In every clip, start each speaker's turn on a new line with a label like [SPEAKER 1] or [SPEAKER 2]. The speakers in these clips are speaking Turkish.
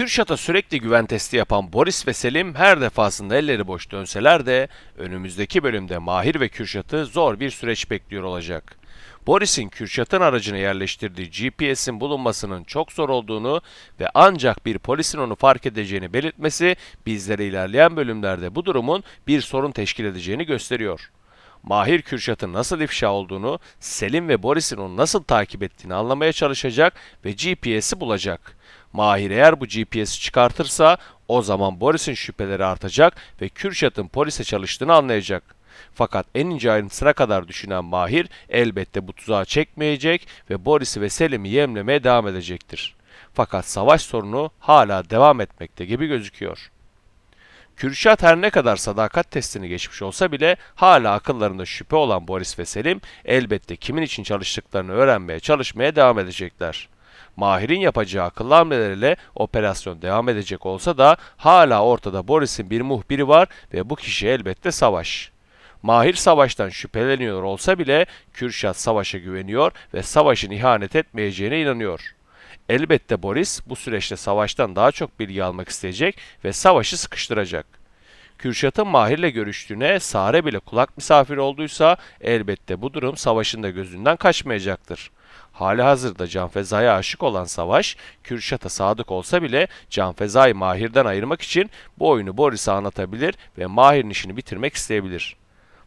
[SPEAKER 1] Kürşat'a sürekli güven testi yapan Boris ve Selim her defasında elleri boş dönseler de önümüzdeki bölümde Mahir ve Kürşat'ı zor bir süreç bekliyor olacak. Boris'in Kürşat'ın aracına yerleştirdiği GPS'in bulunmasının çok zor olduğunu ve ancak bir polisin onu fark edeceğini belirtmesi bizlere ilerleyen bölümlerde bu durumun bir sorun teşkil edeceğini gösteriyor. Mahir Kürşat'ın nasıl ifşa olduğunu, Selim ve Boris'in onu nasıl takip ettiğini anlamaya çalışacak ve GPS'i bulacak. Mahir eğer bu GPS'i çıkartırsa o zaman Boris'in şüpheleri artacak ve Kürşat'ın polise çalıştığını anlayacak. Fakat en ince ayrıntısına kadar düşünen Mahir elbette bu tuzağa çekmeyecek ve Boris'i ve Selim'i yemlemeye devam edecektir. Fakat savaş sorunu hala devam etmekte gibi gözüküyor. Kürşat her ne kadar sadakat testini geçmiş olsa bile hala akıllarında şüphe olan Boris ve Selim elbette kimin için çalıştıklarını öğrenmeye çalışmaya devam edecekler. Mahir'in yapacağı akıllı hamleleriyle operasyon devam edecek olsa da hala ortada Boris'in bir muhbiri var ve bu kişi elbette Savaş. Mahir Savaş'tan şüpheleniyor olsa bile Kürşat Savaş'a güveniyor ve Savaş'ın ihanet etmeyeceğine inanıyor. Elbette Boris bu süreçte Savaş'tan daha çok bilgi almak isteyecek ve Savaş'ı sıkıştıracak. Kürşat'ın Mahir'le görüştüğüne Sare bile kulak misafiri olduysa elbette bu durum Savaş'ın da gözünden kaçmayacaktır. Hali hazırda Canfeza'ya aşık olan Savaş, Kürşat'a sadık olsa bile Canfeza'yı Mahir'den ayırmak için bu oyunu Boris'e anlatabilir ve Mahir'in işini bitirmek isteyebilir.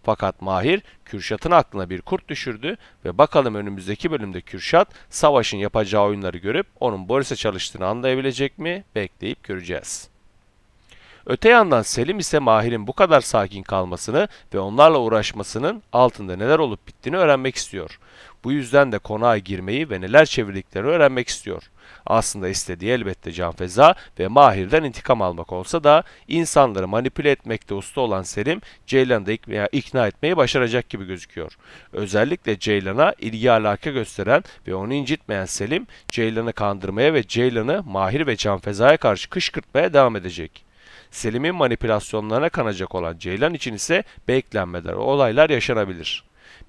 [SPEAKER 1] Fakat Mahir, Kürşat'ın aklına bir kurt düşürdü ve bakalım önümüzdeki bölümde Kürşat, Savaş'ın yapacağı oyunları görüp onun Boris'e çalıştığını anlayabilecek mi? Bekleyip göreceğiz. Öte yandan Selim ise Mahir'in bu kadar sakin kalmasını ve onlarla uğraşmasının altında neler olup bittiğini öğrenmek istiyor. Bu yüzden de konağa girmeyi ve neler çevirdiklerini öğrenmek istiyor. Aslında istediği elbette Canfeza ve Mahir'den intikam almak olsa da insanları manipüle etmekte usta olan Selim, Ceylan'ı da ikna, etmeyi başaracak gibi gözüküyor. Özellikle Ceylan'a ilgi alaka gösteren ve onu incitmeyen Selim, Ceylan'ı kandırmaya ve Ceylan'ı Mahir ve Canfeza'ya karşı kışkırtmaya devam edecek. Selim'in manipülasyonlarına kanacak olan Ceylan için ise beklenmeler olaylar yaşanabilir.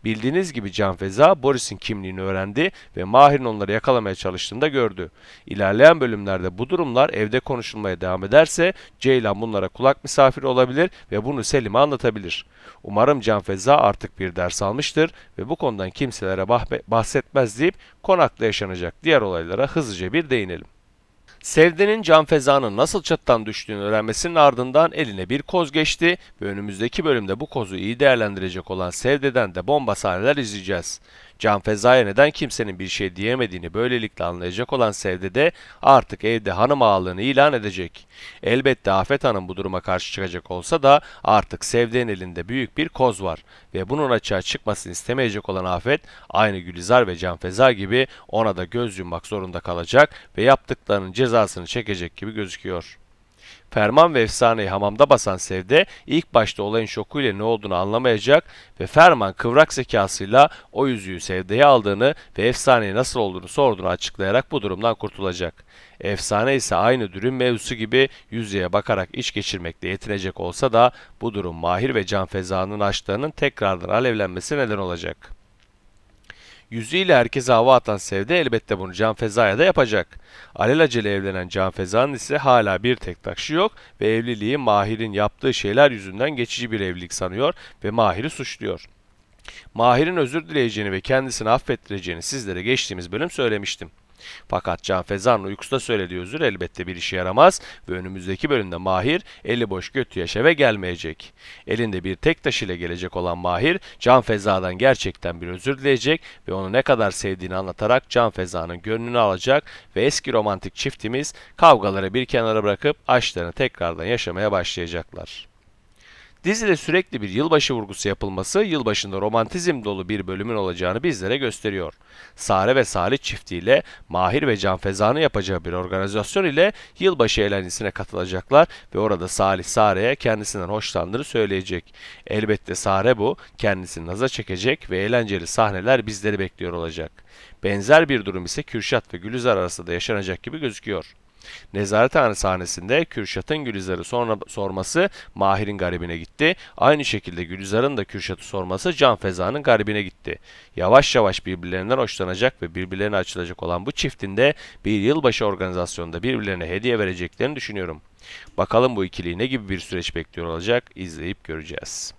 [SPEAKER 1] Bildiğiniz gibi Canfeza Boris'in kimliğini öğrendi ve Mahir'in onları yakalamaya çalıştığında gördü. İlerleyen bölümlerde bu durumlar evde konuşulmaya devam ederse Ceylan bunlara kulak misafiri olabilir ve bunu Selim'e anlatabilir. Umarım Canfeza artık bir ders almıştır ve bu konudan kimselere bahsetmez deyip konakta yaşanacak diğer olaylara hızlıca bir değinelim. Sevde'nin Can Feza'nın nasıl çatıdan düştüğünü öğrenmesinin ardından eline bir koz geçti ve önümüzdeki bölümde bu kozu iyi değerlendirecek olan Sevde'den de bomba sahneler izleyeceğiz. Can Feza'ya neden kimsenin bir şey diyemediğini böylelikle anlayacak olan Sevde de artık evde hanım ağalığını ilan edecek. Elbette Afet Hanım bu duruma karşı çıkacak olsa da artık Sevde'nin elinde büyük bir koz var ve bunun açığa çıkmasını istemeyecek olan Afet aynı Gülizar ve Can Feza gibi ona da göz yummak zorunda kalacak ve yaptıklarının cezasını çekecek gibi gözüküyor. Ferman ve efsaneyi hamamda basan Sevde ilk başta olayın şokuyla ne olduğunu anlamayacak ve Ferman kıvrak zekasıyla o yüzüğü Sevde'ye aldığını ve efsaneye nasıl olduğunu sorduğunu açıklayarak bu durumdan kurtulacak. Efsane ise aynı dürüm mevzusu gibi yüzüğe bakarak iç geçirmekle yetinecek olsa da bu durum Mahir ve Can Feza'nın aşklarının tekrardan alevlenmesi neden olacak. Yüzüğüyle herkese hava atan Sevde elbette bunu Can Feza'ya da yapacak. Alelacele evlenen Can Feza'nın ise hala bir tek takışı yok ve evliliği Mahir'in yaptığı şeyler yüzünden geçici bir evlilik sanıyor ve Mahir'i suçluyor. Mahir'in özür dileyeceğini ve kendisini affettireceğini sizlere geçtiğimiz bölüm söylemiştim. Fakat Can Feza'nın uykusunda söylediği özür elbette bir işe yaramaz ve önümüzdeki bölümde Mahir eli boş götü yaş eve gelmeyecek. Elinde bir tek taş ile gelecek olan Mahir Can Feza'dan gerçekten bir özür dileyecek ve onu ne kadar sevdiğini anlatarak Can Feza'nın gönlünü alacak ve eski romantik çiftimiz kavgaları bir kenara bırakıp aşklarını tekrardan yaşamaya başlayacaklar. Dizide sürekli bir yılbaşı vurgusu yapılması yılbaşında romantizm dolu bir bölümün olacağını bizlere gösteriyor. Sare ve Salih çiftiyle Mahir ve Can Feza'nın yapacağı bir organizasyon ile yılbaşı eğlencesine katılacaklar ve orada Salih Sare'ye kendisinden hoşlandığını söyleyecek. Elbette Sare bu kendisini naza çekecek ve eğlenceli sahneler bizleri bekliyor olacak. Benzer bir durum ise Kürşat ve Gülizar arasında yaşanacak gibi gözüküyor. Nezarethane sahnesinde Kürşat'ın Gülizar'ı sonra sorması Mahir'in garibine gitti. Aynı şekilde Gülizar'ın da Kürşat'ı sorması Can Feza'nın garibine gitti. Yavaş yavaş birbirlerinden hoşlanacak ve birbirlerine açılacak olan bu çiftin de bir yılbaşı organizasyonunda birbirlerine hediye vereceklerini düşünüyorum. Bakalım bu ikiliyi ne gibi bir süreç bekliyor olacak izleyip göreceğiz.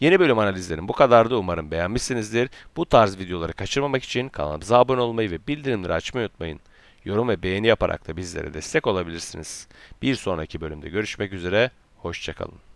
[SPEAKER 1] Yeni bölüm analizlerim bu kadardı. Umarım beğenmişsinizdir. Bu tarz videoları kaçırmamak için kanalımıza abone olmayı ve bildirimleri açmayı unutmayın. Yorum ve beğeni yaparak da bizlere destek olabilirsiniz. Bir sonraki bölümde görüşmek üzere. Hoşçakalın.